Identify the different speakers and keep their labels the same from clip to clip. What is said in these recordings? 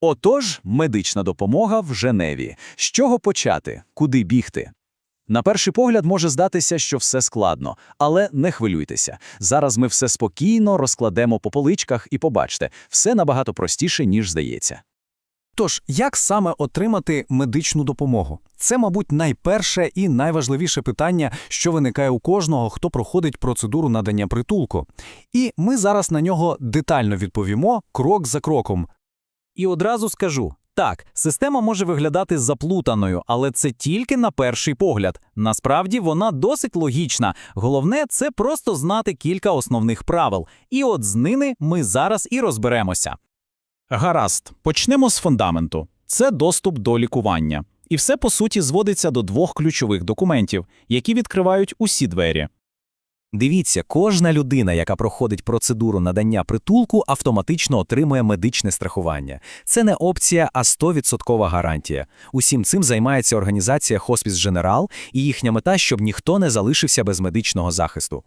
Speaker 1: Отож, медична допомога в Женеві. З чого почати? Куди бігти? На перший погляд може здатися, що все складно, але не хвилюйтеся. Зараз ми все спокійно розкладемо по поличках і побачте, все набагато простіше, ніж здається.
Speaker 2: Тож, як саме отримати медичну допомогу? Це, мабуть, найперше і найважливіше питання, що виникає у кожного, хто проходить процедуру надання притулку. І ми зараз на нього детально відповімо крок за кроком. І одразу скажу: так, система може виглядати заплутаною, але це тільки на перший погляд. Насправді вона досить логічна. Головне це просто знати кілька основних правил. І от з ними ми зараз і розберемося. Гаразд, почнемо з фундаменту. Це доступ до лікування. І все по суті зводиться до двох ключових документів, які відкривають усі двері. Дивіться, кожна людина, яка проходить процедуру надання притулку, автоматично отримує медичне страхування. Це не опція, а 100% гарантія. Усім цим займається організація Хоспіс Женерал, і їхня мета, щоб ніхто не залишився без медичного захисту.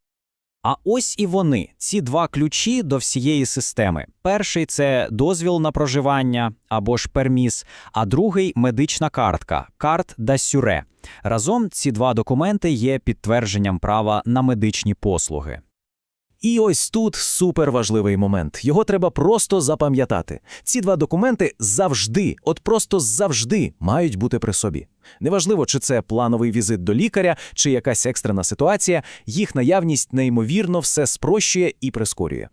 Speaker 2: А ось і вони, ці два ключі до всієї системи. Перший це дозвіл на проживання або ж перміс, а другий медична картка карт да сюре. Разом ці два документи є підтвердженням права на медичні послуги. І ось тут суперважливий момент. Його треба просто запам'ятати. Ці два документи завжди, от просто завжди мають бути при собі. Неважливо, чи це плановий візит до лікаря, чи якась екстрена ситуація, їх наявність неймовірно все спрощує і прискорює.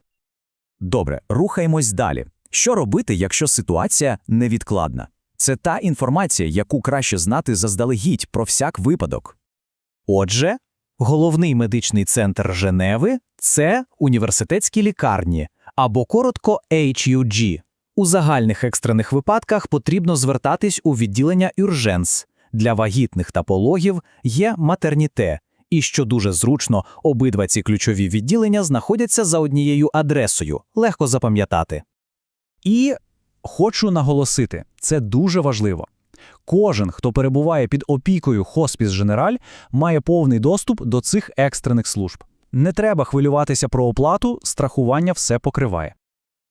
Speaker 2: Добре, рухаємось далі. Що робити, якщо ситуація невідкладна? Це та інформація, яку краще знати заздалегідь про всяк випадок. Отже, головний медичний центр Женеви це університетські лікарні або коротко HUG. У загальних екстрених випадках потрібно звертатись у відділення Юрженс. Для вагітних та пологів є матерніте. І що дуже зручно, обидва ці ключові відділення знаходяться за однією адресою, легко запам'ятати. І хочу наголосити, це дуже важливо. Кожен, хто перебуває під опікою Хоспіс Женераль, має повний доступ до цих екстрених служб. Не треба хвилюватися про оплату, страхування все покриває.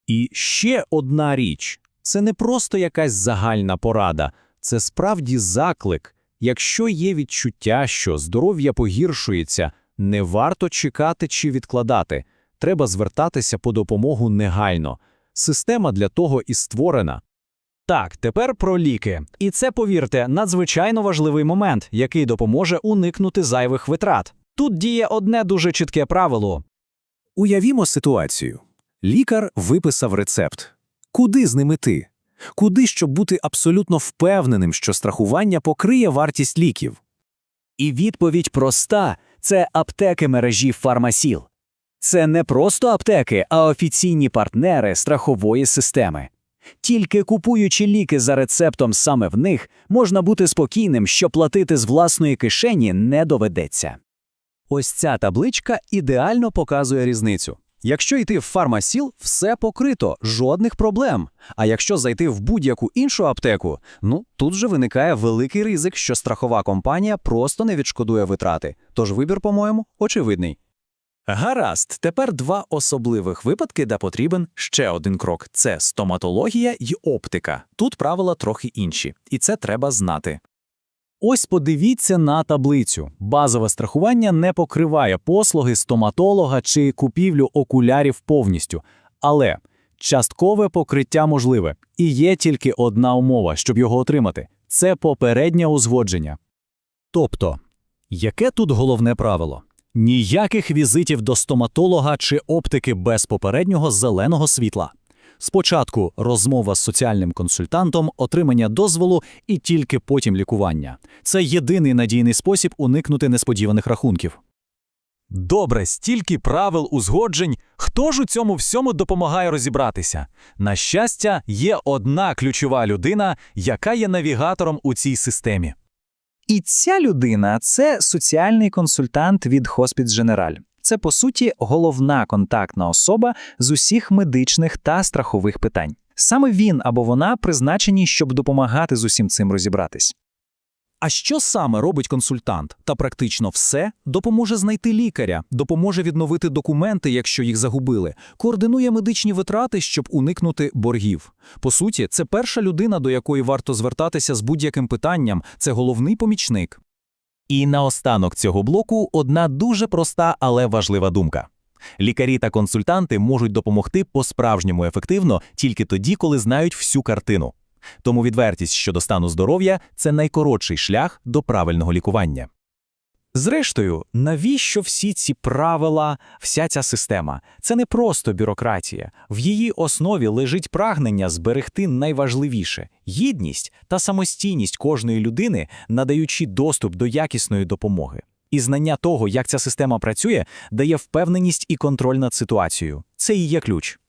Speaker 2: І ще одна річ це не просто якась загальна порада, це справді заклик. Якщо є відчуття, що здоров'я погіршується, не варто чекати чи відкладати. Треба звертатися по допомогу негайно. Система для того і створена. Так, тепер про ліки. І це, повірте, надзвичайно важливий момент, який допоможе уникнути зайвих витрат. Тут діє одне дуже чітке правило. Уявімо ситуацію. Лікар виписав рецепт. Куди з ним іти? Куди, щоб бути абсолютно впевненим, що страхування покриє вартість ліків? І відповідь проста це аптеки мережі Фармасіл. Це не просто аптеки, а офіційні партнери страхової системи. Тільки купуючи ліки за рецептом саме в них, можна бути спокійним, що платити з власної кишені не доведеться. Ось ця табличка ідеально показує різницю. Якщо йти в фармасіл, все покрито, жодних проблем. А якщо зайти в будь-яку іншу аптеку, ну тут же виникає великий ризик, що страхова компанія просто не відшкодує витрати. Тож вибір, по-моєму, очевидний. Гаразд, тепер два особливих випадки, де потрібен ще один крок це стоматологія й оптика. Тут правила трохи інші, і це треба знати. Ось подивіться на таблицю. Базове страхування не покриває послуги стоматолога чи купівлю окулярів повністю. Але часткове покриття можливе, і є тільки одна умова, щоб його отримати це попереднє узгодження. Тобто, яке тут головне правило? Ніяких візитів до стоматолога чи оптики без попереднього зеленого світла. Спочатку розмова з соціальним консультантом, отримання дозволу і тільки потім лікування. Це єдиний надійний спосіб уникнути несподіваних рахунків. Добре, стільки правил узгоджень. Хто ж у цьому всьому допомагає розібратися? На щастя, є одна ключова людина, яка є навігатором у цій системі.
Speaker 3: І ця людина це соціальний консультант від Hospice женераль. Це, по суті, головна контактна особа з усіх медичних та страхових питань. Саме він або вона призначені, щоб допомагати з усім цим розібратись.
Speaker 2: А що саме робить консультант? Та практично все допоможе знайти лікаря, допоможе відновити документи, якщо їх загубили, координує медичні витрати, щоб уникнути боргів. По суті, це перша людина, до якої варто звертатися з будь-яким питанням, це головний помічник.
Speaker 4: І наостанок цього блоку одна дуже проста, але важлива думка. Лікарі та консультанти можуть допомогти по-справжньому ефективно тільки тоді, коли знають всю картину. Тому відвертість щодо стану здоров'я це найкоротший шлях до правильного лікування.
Speaker 3: Зрештою, навіщо всі ці правила, вся ця система? Це не просто бюрократія. В її основі лежить прагнення зберегти найважливіше гідність та самостійність кожної людини, надаючи доступ до якісної допомоги. І знання того, як ця система працює, дає впевненість і контроль над ситуацією. Це і є ключ.